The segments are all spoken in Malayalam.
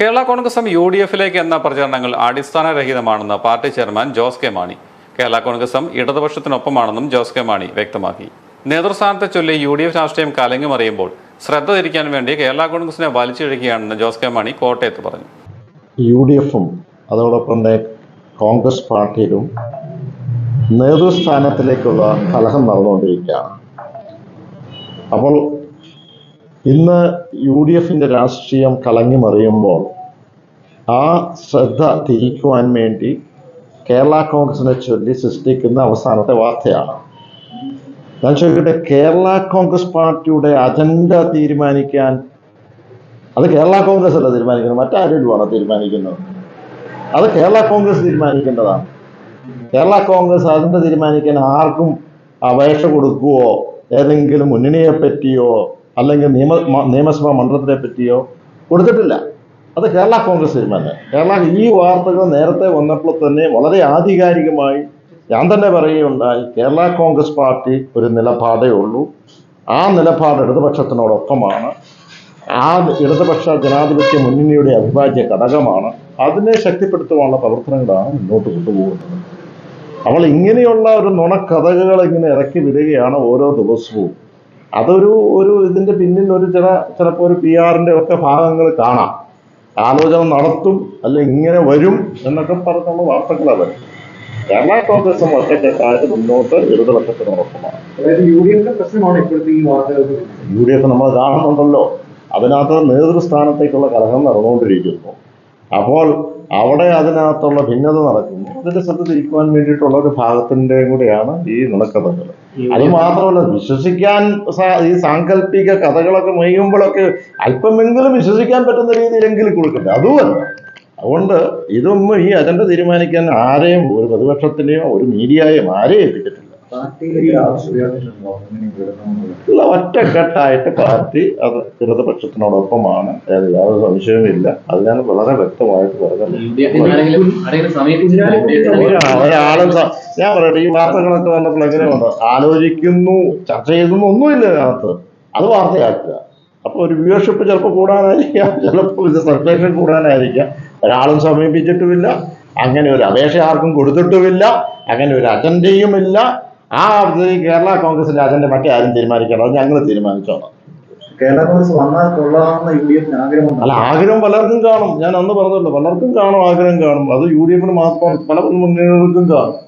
കേരള കോൺഗ്രസും യു ഡി എഫിലേക്ക് എന്ന പ്രചരണങ്ങൾ അടിസ്ഥാനരഹിതമാണെന്ന് party chairman Jose K Mani. Kerala കോൺഗ്രസും ഇടതുപക്ഷത്തിനൊപ്പമാണെന്നും ജോസ് കെ മാണി വ്യക്തമാക്കി. നേതൃസ്ഥാനത്തെ ചൊല്ലി യു ഡി എഫ് രാഷ്ട്രീയം കലങ്ങിമറിയുമ്പോൾ ശ്രദ്ധ തിരിക്കാൻ വേണ്ടി കേരള കോൺഗ്രസിനെ വലിച്ചിഴക്കുകയാണെന്ന് ജോസ് കെ മാണി കോട്ടയത്ത് പറഞ്ഞു. യു ഡി എഫും അതോടൊപ്പം തന്നെ കോൺഗ്രസ് പാർട്ടിയിലും നേതൃസ്ഥാനത്തിലേക്കുള്ള കലഹം നടന്നുകൊണ്ടിരിക്കുകയാണ്. അപ്പോൾ ഇന്ന് യു ഡി എഫിന്റെ രാഷ്ട്രീയം കളങ്ങിമറിയുമ്പോൾ ആ ശ്രദ്ധ തിരിക്കുവാൻ വേണ്ടി കേരള കോൺഗ്രസിനെ ചൊല്ലി സൃഷ്ടിക്കുന്ന അവസാനത്തെ വാർത്തയാണ്. ഞാൻ ചോദിക്കട്ടെ കേരള കോൺഗ്രസ് പാർട്ടിയുടെ അജണ്ട തീരുമാനിക്കാൻ അത് കേരള കോൺഗ്രസ് അല്ല തീരുമാനിക്കുന്നത് മറ്റാരെങ്കിലുമാണോ തീരുമാനിക്കുന്നത്? അത് കേരള കോൺഗ്രസ് തീരുമാനിക്കേണ്ടതാണ്. കേരള കോൺഗ്രസ് അജണ്ട തീരുമാനിക്കാൻ ആർക്കും അപേക്ഷ കൊടുക്കുവോ? ഏതെങ്കിലും മുന്നണിയെ പറ്റിയോ? അല്ലെങ്കിൽ നിയമ നിയമസഭാ മണ്ഡലത്തിനെ പറ്റിയോ കൊടുത്തിട്ടില്ല. അത് കേരള കോൺഗ്രസ് തീരുമാനം. കേരള ഈ വാർത്തകൾ നേരത്തെ വന്നപ്പോൾ തന്നെ വളരെ ആധികാരികമായി ഞാൻ തന്നെ പറയുകയുണ്ടായി കേരള കോൺഗ്രസ് പാർട്ടി ഒരു നിലപാടേ ഉള്ളൂ. ആ നിലപാട് ഇടതുപക്ഷത്തിനോടൊപ്പമാണ്. ആ ഇടതുപക്ഷ ജനാധിപത്യ മുന്നണിയുടെ അവിഭാജ്യ ഘടകമാണ്. അതിനെ ശക്തിപ്പെടുത്തുവാനുള്ള പ്രവർത്തനങ്ങളാണ് മുന്നോട്ട് കൊണ്ടുപോകുന്നത്. അവൾ ഇങ്ങനെയുള്ള ഒരു നുണക്കഥകൾ ഇങ്ങനെ ഇറക്കി വിടുകയാണ് ഓരോ ദിവസവും. അതൊരു ഒരു ഇതിന്റെ പിന്നിൽ ഒരു ചില ചിലപ്പോൾ ഒരു പി ആറിന്റെ ഒക്കെ ഭാഗങ്ങൾ കാണാം. ആലോചന നടത്തും അല്ല ഇങ്ങനെ വരും എന്നൊക്കെ പറഞ്ഞുള്ള വാർത്തകളാണ് കേരള കോൺഗ്രസും ഒറ്റക്കെട്ടായിട്ട് മുന്നോട്ട് ഇടതുപക്ഷത്തിനോടൊപ്പമാണ് അതായത് യു ഡി എഫ് നമ്മൾ കാണുന്നുണ്ടല്ലോ. അതിനകത്ത് നേതൃസ്ഥാനത്തേക്കുള്ള കലഹം നടന്നുകൊണ്ടിരിക്കുന്നു. അപ്പോൾ അവിടെ അതിനകത്തുള്ള ഭിന്നത നടക്കുന്നു. അതിന്റെ ശ്രദ്ധ തിരിക്കുവാൻ വേണ്ടിയിട്ടുള്ള ഒരു ഭാഗത്തിന്റെ കൂടെയാണ് ഈ നുണക്കഥകൾ. അത് മാത്രമല്ല വിശ്വസിക്കാൻ ഈ സാങ്കല്പിക കഥകളൊക്കെ മെയ്യുമ്പോഴൊക്കെ അല്പമെങ്കിലും വിശ്വസിക്കാൻ പറ്റുന്ന രീതിയിലെങ്കിലും കൊടുക്കട്ടെ. അതുമല്ല അതുകൊണ്ട് ഇതൊന്നും ഈ അജണ്ട തീരുമാനിക്കാൻ ആരെയും ഒരു പ്രതിപക്ഷത്തിനെയോ ഒരു മീഡിയയെയും ആരെയും ഏൽപ്പിച്ചിട്ടില്ല ഒറ്റക്കെട്ടായിട്ട് പാർട്ടി അത് ഇടതുപക്ഷത്തിനോടൊപ്പമാണ്. യാതൊരു സംശയവുമില്ല അത് ഞാൻ വളരെ വ്യക്തമായിട്ട് പറഞ്ഞു ഞാൻ പറയട്ടെ ഈ വാർത്തകളൊക്കെ വന്നപ്പോൾ എങ്ങനെ വന്നു? ആലോചിക്കുന്നു ചർച്ച ചെയ്യുന്നു ഒന്നുമില്ല അതിനകത്ത് അത് വാർത്തയാക്കുക. അപ്പോൾ ഒരു വ്യൂവർഷിപ്പ് ചിലപ്പോൾ കൂടാനായിരിക്കാം ചിലപ്പോൾ ഇത് സർക്കുലേഷൻ കൂടാനായിരിക്കാം. ഒരാളും സമീപിച്ചിട്ടുമില്ല അങ്ങനെ ഒരു അപേക്ഷ ആർക്കും കൊടുത്തിട്ടുമില്ല അങ്ങനെ ഒരു അജണ്ടയുമില്ല. ആ അവസ്ഥയിൽ കേരള കോൺഗ്രസിന്റെ അജണ്ട മറ്റേ ആരും തീരുമാനിക്കണം അത് ഞങ്ങൾ തീരുമാനിച്ചോളാം. കേരള കോൺഗ്രസ് വന്നാൽ കൊള്ളാമെന്ന യു ഡി എഫിന് ആഗ്രഹം അല്ല ആഗ്രഹം പലർക്കും കാണും. ഞാൻ അന്ന് പറഞ്ഞല്ലോ പലർക്കും കാണും ആഗ്രഹം കാണും. അത് യു ഡി എഫിന് മാത്രം പല മുന്നണികൾക്കും കാണും.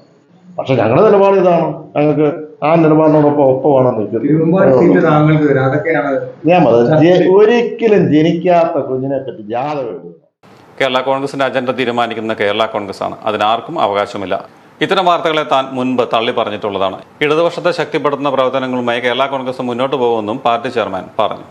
പക്ഷെ ഞങ്ങളുടെ നിലപാട് ഇതാണ്. ഞങ്ങൾക്ക് ആ നിലപാടിനോടൊപ്പം ഒപ്പമാണ് ഞാൻ ഒരിക്കലും ജനിക്കാത്ത കുഞ്ഞിനെ പറ്റി ജാതകം എഴുതുക. കേരള കോൺഗ്രസിന്റെ അജണ്ട തീരുമാനിക്കുന്ന കേരള കോൺഗ്രസ് ആണ് അതിനാർക്കും അവകാശമില്ല. ഇത്തരം വാർത്തകളെ താൻ മുൻപ് തള്ളി പറഞ്ഞിട്ടുള്ളതാണ് ഇടതുപക്ഷത്തെ ശക്തിപ്പെടുത്തുന്ന പ്രവർത്തനങ്ങളുമായി കേരള കോൺഗ്രസ് മുന്നോട്ട് പോകുമെന്നും പാർട്ടി ചെയർമാൻ പറഞ്ഞു.